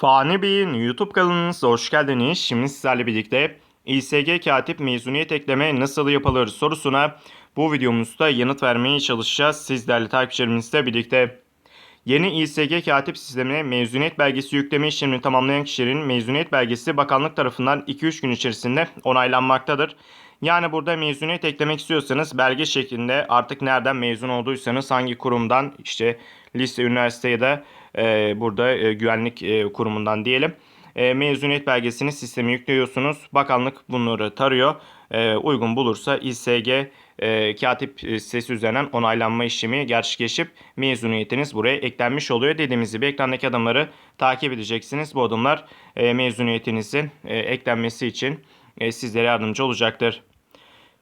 Fani Bey'in YouTube kanalınıza hoş geldiniz. Şimdi sizlerle birlikte İSG Katip mezuniyet ekleme nasıl yapılır sorusuna bu videomuzda yanıt vermeye çalışacağız. Siz değerli takipçilerimizle birlikte. Yeni İSG Katip sistemine mezuniyet belgesi yükleme işlemini tamamlayan kişilerin mezuniyet belgesi bakanlık tarafından 2-3 gün içerisinde onaylanmaktadır. Yani burada mezuniyet eklemek istiyorsanız belge şeklinde artık nereden mezun olduysanız hangi kurumdan işte lise, üniversite ya da e, burada e, güvenlik e, kurumundan diyelim. E, mezuniyet belgesini sisteme yüklüyorsunuz. Bakanlık bunları tarıyor. E, uygun bulursa İSG e, katip sitesi üzerinden onaylanma işlemi gerçekleşip mezuniyetiniz buraya eklenmiş oluyor. Dediğimiz gibi ekrandaki adımları takip edeceksiniz. Bu adımlar e, mezuniyetinizin e, eklenmesi için e, sizlere yardımcı olacaktır.